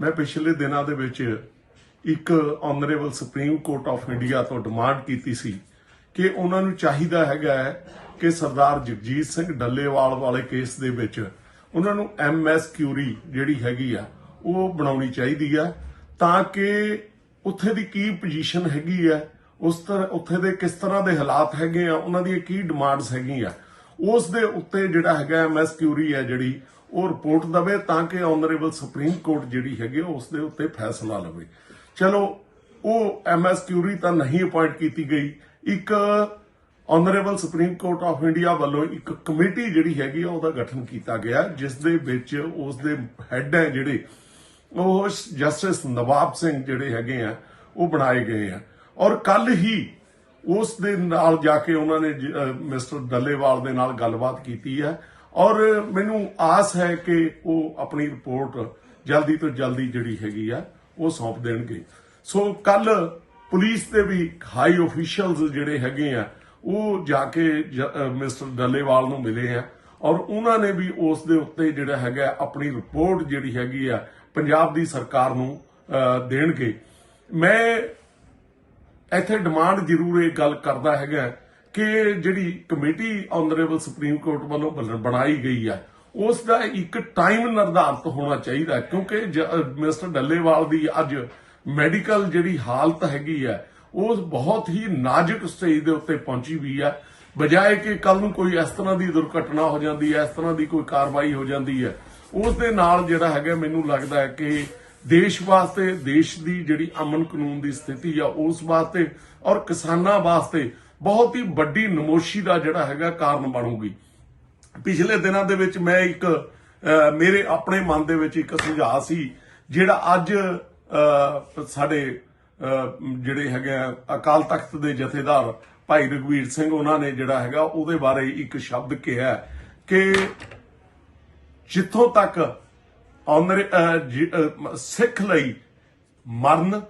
ਮੈਂ ਪਿਛਲੇ ਦਿਨਾਂ ਦੇ ਵਿੱਚ ਇੱਕ honourable Supreme Court of India ਤੋਂ ਡਿਮਾਂਡ ਕੀਤੀ ਸੀ ਕਿ ਉਹਨਾਂ ਨੂੰ ਚਾਹੀਦਾ ਹੈਗਾ ਹੈ ਕਿ ਸਰਦਾਰ ਜਗਜੀਤ ਸਿੰਘ ਡੱਲੇਵਾਲ ਵਾਲੇ ਕੇਸ ਦੇ ਵਿੱਚ ਉਹਨਾਂ ਨੂੰ ਐਮਐਸ ਕਿਊਰੀ ਜਿਹੜੀ ਹੈਗੀ ਆ, ਉਹ ਬਣਾਉਣੀ ਚਾਹੀਦੀ ਆ ਤਾਂ ਕਿ ਉੱਥੇ ਦੀ ਕੀ ਪੋਜੀਸ਼ਨ ਹੈਗੀ ਆ, ਉਸ ਤਰ੍ਹਾਂ ਉੱਥੇ ਦੇ ਕਿਸ ਤਰ੍ਹਾਂ ਦੇ ਹਾਲਾਤ ਹੈਗੇ ਆ, ਉਹਨਾਂ ਦੀਆਂ ਕੀ ਡਿਮਾਂਡਸ ਹੈਗੀਆਂ। ਉਸ ਦੇ ਉੱਤੇ ਜਿਹੜਾ ਹੈਗਾ ਐਮਐਸ ਕਿਊਰੀ ਹੈ ਜਿਹੜੀ ਉਹ ਰਿਪੋਰਟ ਦਵੇ ਤਾਂ ਕਿ ਆਨਰੇਬਲ ਸੁਪਰੀਮ ਕੋਰਟ ਜਿਹੜੀ ਹੈਗੀ ਆ, ਉਸ ਦੇ ਉੱਤੇ ਫੈਸਲਾ ਲਵੇ। ਚਲੋ ਉਹ ਐਮਐਸ ਕਿਊਰੀ ਤਾਂ ਨਹੀਂ ਅਪਾਇੰਟ ਕੀਤੀ ਗਈ। ਇੱਕ honourable Supreme Court of India ਵੱਲੋਂ ਇੱਕ ਕਮੇਟੀ ਜਿਹੜੀ ਹੈਗੀ ਆ ਉਹਦਾ ਗਠਨ ਕੀਤਾ ਗਿਆ ਜਿਸ ਦੇ ਵਿੱਚ ਉਸ ਦੇ ਹੈੱਡ ਹੈ ਜਿਹੜੇ ਉਹ ਜਸਟਿਸ ਨਵਾਬ ਸਿੰਘ ਜਿਹੜੇ ਹੈਗੇ ਆ ਉਹ ਬਣਾਏ ਗਏ ਆ। ਔਰ ਕੱਲ ਹੀ ਉਸ ਦੇ ਨਾਲ ਜਾ ਕੇ ਉਹਨਾਂ ਨੇ ਮਿਸਟਰ ਡੱਲੇਵਾਲ ਦੇ ਨਾਲ ਗੱਲਬਾਤ ਕੀਤੀ ਹੈ ਔਰ ਮੈਨੂੰ ਆਸ ਹੈ ਕਿ ਉਹ ਆਪਣੀ ਰਿਪੋਰਟ ਜਲਦੀ ਤੋਂ ਜਲਦੀ ਜਿਹੜੀ ਹੈਗੀ ਆ, ਉਹ ਸੌਂਪ ਦੇਣਗੇ। ਸੋ ਕੱਲ ਪੁਲਿਸ ਦੇ ਵੀ ਹਾਈ ਅਫੀਸ਼ੀਅਲਸ ਜਿਹੜੇ ਹੈਗੇ ਆ, ਉਹ ਜਾ ਕੇ ਮਿਸਟਰ ਡੱਲੇਵਾਲ ਨੂੰ ਮਿਲੇ ਆ ਔਰ ਉਹਨਾਂ ਨੇ ਵੀ ਉਸ ਦੇ ਉੱਤੇ ਜਿਹੜਾ ਹੈਗਾ ਆਪਣੀ ਰਿਪੋਰਟ ਜਿਹੜੀ ਹੈਗੀ ਆ, ਪੰਜਾਬ ਦੀ ਸਰਕਾਰ ਨੂੰ ਦੇਣਗੇ। ਮੈਂ ਇੱਥੇ ਡਿਮਾਂਡ ਜ਼ਰੂਰ ਇਹ ਗੱਲ ਕਰਦਾ ਹੈਗਾ ਕਿ ਜਿਹੜੀ ਕਮੇਟੀ ਆਨਰੇਬਲ ਸੁਪਰੀਮ ਕੋਰਟ ਵੱਲੋਂ ਬਣਾਈ ਗਈ ਹੈ ਉਸ ਦਾ ਇੱਕ ਟਾਈਮ ਨਿਰਧਾਰਤ ਹੋਣਾ ਚਾਹੀਦਾ ਕਿਉਂਕਿ ਮਿਸਟਰ ਡੱਲੇਵਾਲ ਦੀ ਅੱਜ ਮੈਡੀਕਲ ਜਿਹੜੀ ਹਾਲਤ ਹੈਗੀ ਹੈ ਉਹ ਬਹੁਤ ਹੀ ਨਾਜ਼ੁਕ ਸਟੇਜ ਦੇ ਉੱਤੇ ਪਹੁੰਚੀ ਹੋਈ ਹੈ ਬਜਾਏ ਕਿ ਕੱਲ ਨੂੰ ਕੋਈ ਇਸ ਤਰ੍ਹਾਂ ਦੀ ਦੁਰਘਟਨਾ ਹੋ ਜਾਂਦੀ ਹੈ, ਇਸ ਤਰ੍ਹਾਂ ਦੀ ਕੋਈ ਕਾਰਵਾਈ ਹੋ ਜਾਂਦੀ ਹੈ ਉਸ ਦੇ ਨਾਲ ਜਿਹੜਾ ਹੈਗਾ ਮੈਨੂੰ ਲੱਗਦਾ ਹੈ ਕਿ ਦੇਸ਼ ਵਾਸਤੇ, ਦੇਸ਼ ਦੀ ਜਿਹੜੀ ਅਮਨ ਕਾਨੂੰਨ ਦੀ ਸਥਿਤੀ ਆ, ਉਸ ਵਾਸਤੇ ਔਰ ਕਿਸਾਨਾਂ ਵਾਸਤੇ ਬਹੁਤ ਹੀ ਵੱਡੀ ਨਮੋਸ਼ੀ ਦਾ ਜਿਹੜਾ ਹੈਗਾ ਕਾਰਨ ਬਣੂਗੀ ਪਿਛਲੇ ਦਿਨਾਂ ਦੇ ਵਿੱਚ ਮੈਂ ਇੱਕ ਮੇਰੇ ਆਪਣੇ ਮਨ ਦੇ ਵਿੱਚ ਇੱਕ ਸੁਝਾਅ ਸੀ, ਜਿਹੜਾ ਅੱਜ ਸਾਡੇ ਜਿਹੜੇ ਹੈਗੇ ਆ, ਅਕਾਲ ਤਖਤ ਦੇ ਜਥੇਦਾਰ ਭਾਈ ਰਘਵੀਰ ਸਿੰਘ ਉਹਨਾਂ ਨੇ ਜਿਹੜਾ ਹੈਗਾ ਉਹਦੇ ਬਾਰੇ ਇੱਕ ਸ਼ਬਦ ਕਿਹਾ ਕਿ ਜਿੱਥੋਂ ਤੱਕ ਆਨਰ ਸਿੱਖ ਲਈ ਮਰਨ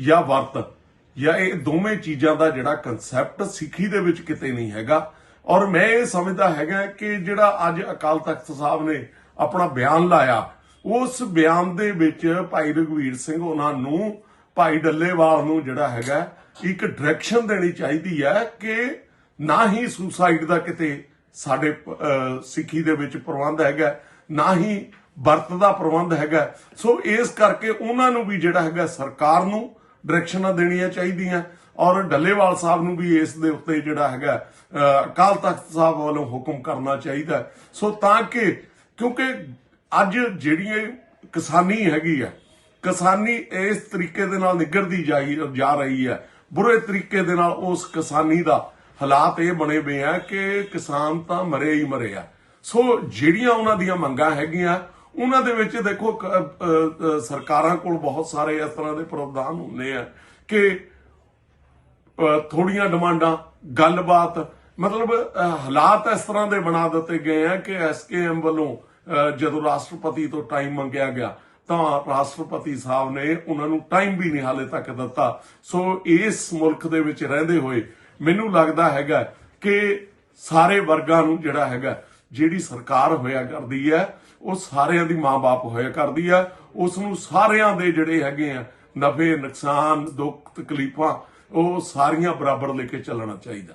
ਜਾਂ ਵਰਤ ਜਾਂ ਇਹ ਦੋਵੇਂ ਚੀਜ਼ਾਂ ਦਾ ਜਿਹੜਾ ਕਨਸੈਪਟ ਸਿੱਖੀ ਦੇ ਵਿੱਚ ਕਿਤੇ ਨਹੀਂ ਹੈਗਾ। ਔਰ ਮੈਂ ਇਹ ਸਮਝਦਾ ਹੈਗਾ ਕਿ ਜਿਹੜਾ ਅੱਜ ਅਕਾਲ ਤਖਤ ਸਾਹਿਬ ਨੇ ਆਪਣਾ ਬਿਆਨ ਲਾਇਆ, ਉਸ ਬਿਆਨ ਦੇ ਵਿੱਚ ਭਾਈ ਰਘਵੀਰ ਸਿੰਘ ਉਹਨਾਂ ਨੂੰ, ਭਾਈ ਡੱਲੇਵਾਲ ਨੂੰ ਜਿਹੜਾ ਹੈਗਾ, ਇੱਕ ਡਾਇਰੈਕਸ਼ਨ ਦੇਣੀ ਚਾਹੀਦੀ ਹੈ ਕਿ ਨਾ ਹੀ ਸੁਸਾਈਡ ਦਾ ਕਿਤੇ ਸਾਡੇ ਸਿੱਖੀ ਦੇ ਵਿੱਚ ਪ੍ਰਬੰਧ ਹੈਗਾ, ਨਾ ਹੀ ਵਰਤ ਦਾ ਪ੍ਰਬੰਧ ਹੈਗਾ। ਸੋ ਇਸ ਕਰਕੇ ਉਹਨਾਂ ਨੂੰ ਵੀ ਜਿਹੜਾ ਹੈਗਾ ਸਰਕਾਰ ਨੂੰ ਡਾਇਰੈਕਸ਼ਨਾਂ ਦੇਣੀਆਂ ਚਾਹੀਦੀਆਂ। ਔਰ ਡੱਲੇਵਾਲ ਸਾਹਿਬ ਨੂੰ ਵੀ ਇਸ ਦੇ ਉੱਤੇ ਜਿਹੜਾ ਹੈਗਾ ਅਕਾਲ ਤਖਤ ਸਾਹਿਬ ਵੱਲੋਂ ਹੁਕਮ ਕਰਨਾ ਚਾਹੀਦਾ। ਸੋ ਤਾਂ ਕਿ, ਕਿਉਂਕਿ ਅੱਜ ਜਿਹੜੀ ਕਿਸਾਨੀ ਹੈਗੀ ਆ, ਕਿਸਾਨੀ ਇਸ ਤਰੀਕੇ ਦੇ ਨਾਲ ਨਿਗਰਦੀ ਜਾਈ, ਜਾ ਰਹੀ ਹੈ ਬੁਰੇ ਤਰੀਕੇ ਦੇ ਨਾਲ ਉਸ ਕਿਸਾਨੀ ਦਾ ਹਾਲਾਤ ਇਹ ਬਣੇ ਹੋਏ ਆ ਕਿ ਕਿਸਾਨ ਤਾਂ ਮਰੇ ਹੀ ਮਰੇ ਆ ਸੋ ਜਿਹੜੀਆਂ ਉਹਨਾਂ ਦੀਆਂ ਮੰਗਾਂ ਹੈਗੀਆਂ ਉਹਨਾਂ ਦੇ ਵਿੱਚ ਦੇਖੋ ਸਰਕਾਰਾਂ ਕੋਲ ਬਹੁਤ ਸਾਰੇ ਇਸ ਤਰ੍ਹਾਂ ਦੇ ਪ੍ਰਾਵਧਾਨ ਹੁੰਦੇ ਆ ਕਿ ਥੋੜੀਆਂ ਡਿਮਾਂਡਾਂ ਗੱਲਬਾਤ ਮਤਲਬ ਹਾਲਾਤ ਇਸ ਤਰ੍ਹਾਂ ਦੇ ਬਣਾ ਦਿੱਤੇ ਗਏ ਆ ਕਿ ਐਸਕੇਐਮ ਵੱਲੋਂ ਅ, ਜਦੋਂ ਰਾਸ਼ਟਰਪਤੀ ਤੋਂ ਟਾਈਮ ਮੰਗਿਆ ਗਿਆ ਤਾਂ ਰਾਸ਼ਟਰਪਤੀ ਸਾਹਿਬ ਨੇ ਉਹਨਾਂ ਨੂੰ ਟਾਈਮ ਵੀ ਨਹੀਂ ਹਾਲੇ ਤੱਕ ਦਿੱਤਾ। ਸੋ ਇਸ ਮੁਲਕ ਦੇ ਵਿੱਚ ਰਹਿੰਦੇ ਹੋਏ ਮੈਨੂੰ ਲੱਗਦਾ ਹੈਗਾ ਕਿ ਸਾਰੇ ਵਰਗਾਂ ਨੂੰ ਜਿਹੜਾ ਹੈਗਾ ਜਿਹੜੀ ਸਰਕਾਰ ਹੋਇਆ ਕਰਦੀ ਹੈ, ਉਹ ਸਾਰਿਆਂ ਦੀ ਮਾਂ-ਬਾਪ ਹੋਇਆ ਕਰਦੀ ਹੈ। ਉਸ ਨੂੰ ਸਾਰਿਆਂ ਦੇ ਜਿਹੜੇ ਹੈਗੇ ਆ, ਨਫੇ, ਨੁਕਸਾਨ, ਦੁੱਖ, ਤਕਲੀਫਾਂ, ਉਹ ਸਾਰੀਆਂ ਬਰਾਬਰ ਲੈ ਕੇ ਚੱਲਣਾ ਚਾਹੀਦਾ।